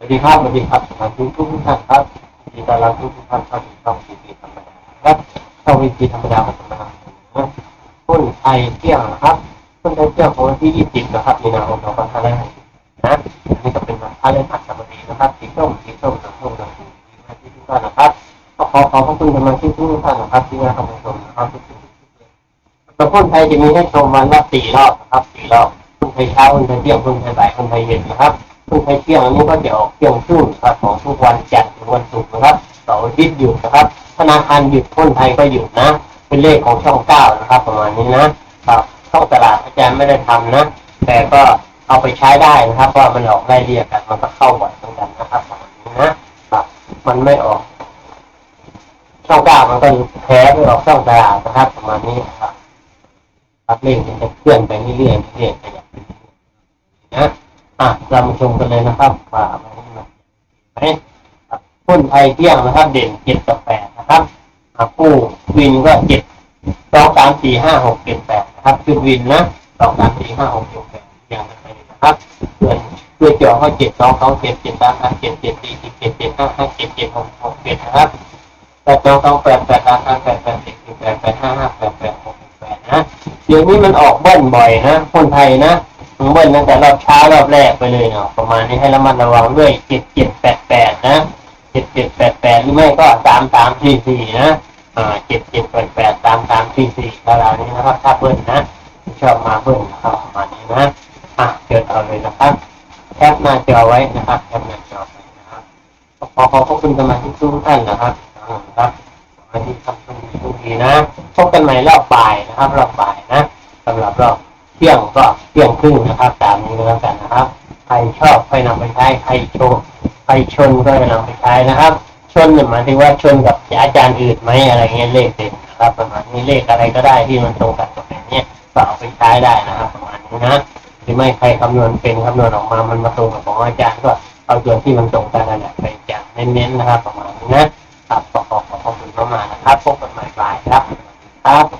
สวัสดีครับสวัสดีครับสวัสดีทุกทุกท่านครับยินดีต้อนรับทุกทุกท่านเข้าสู่ช่องวีพีธรรมดาครับช่องวีพีธรรมดาของผมนะครับหุ้นไทยเที่ยงนะครับหุ้นไทยเที่ยงของวันที่20นะครับมีนาคม2565นะอันะนี้ก็เป็นวันพฤหัสบดีนะครับสีส้มสีส้มสีส้มสีส้มสีส้มที่ทุกท่านนะครับก็ขอขอบพระคุณกำลังที่ทุกท่านนะครับที่มาเข้ามาชมนะครับทุกท่านแล้วหุ้นไทยจะมีให้ชมวันละสี่รอบนะครับสี่รอบหุ้นไทยเช้าหุ้นไทยเที่ยงหุ้นไทยบ่ายหุ้นไทยเย็นนะครับ ทุกไทยเที่ยงอันนี้ก็จะออกเที่ยงครึ่งครับของทุกวันจันทร์ถึงวันศุกร์นะครับเสาร์อาทิตย์หยุดนะครับ ธนาคารหยุดคนไทยก็หยุดนะ เป็นเลขของช่องเก้านะครับ ประมาณนี้นะครับช่องตลาดอาจารย์ไม่ได้ทำนะ แต่ก็เอาไปใช้ได้นะครับว่ามันออกไล่เรียกกันมันก็เข้าบ่อยเหมือนกันนะครับประมาณนี้นะครับมันไม่ออก ช่องเก้ามันก็แพ้ไปออกช่องตลาดนะครับประมาณนี้ครับครับเลขมันจะเคลื่อนไปเรื่อยๆเรื่อยๆไปอย่างนี้นะ อะเรามาชมกันเลยนะครับว่ามันไหมครับหุ้นไทยเที่ยงนะครับ เด่นเจ็ดกับแปดนะครับกู้วินก็เจ็ดสองสามสี่ห้าหกเจ็ดแปดนะครับคือวินนะสองสามสี่ห้าหกเจ็ดแปดอย่างไรนะครับเพื่อนเพื่อจอเขาเจ็ดสองสองเจ็ดเจ็ดสามสามเจ็ดเจ็ดสี่สิบเจ็ดเจ็ดห้าห้าเจ็ดเจ็ดหกหกเจ็ดนะครับแปดสองสองแปดแปดสามสามแปดแปดสิบสิบแปดแปดห้าห้าแปดแปดหกแปดนะเดี๋ยวนี้มันออกเบิ้ลบ่อยนะคนไทยนะ เบิ้ลตั้งแต่รอบเช้ารอบแรกไปเลยเนาะประมาณนี้ให้ระมัดระวังด้วยเจ็ดเจ็ดแปดแปดนะเจ็ดเจ็ดแปดแปดหรือไม่ก็สามสามสี่สี่นะอ่าเจ็ดเจ็ดแปดแปดสามสามสี่สี่ตารางนี้นะครับถ้าเบิ้ลนะชอบมาเบิ้ลนะครับประมาณนี้นะอะเกิดเอาเลยนะครับแคปหน้าจอไว้นะครับแคปหน้าจอไว้นะครับขอขอบพระคุณสมาชิกทุกท่านนะครับนะครับสมาชิกทำทุกทุกทีนะพบกันใหม่รอบบ่ายนะครับรอบบ่ายนะสำหรับรอบ เที่ยงก็เที่ยงครึ่งนะครับตามนี้แล้วกันนะครับ ใครชอบใครนำไปใช้ใครโชว์ใครชนก็จะนำไปใช้นะครับ ชนหมายถึงว่าชนกับอาจารย์อื่นไหมอะไรเงี้ยเลขเด่นครับประมาณนี้เลขอะไรก็ได้ที่มันตรงกับตับแบบนี้ก็เอาไปใช้ได้นะครับประมาณนี้นะหรือไม่ใครคำนวณเป็นคำนวณออกมามันมาตรงกับของอาจารย์ก็เอาส่วนที่มันตรงกันนั่นแหละไปจากเน้นๆนะครับประมาณนี้นะครับขอขอบคุณมากนะครับพบกันใหม่บ่ายครับครับ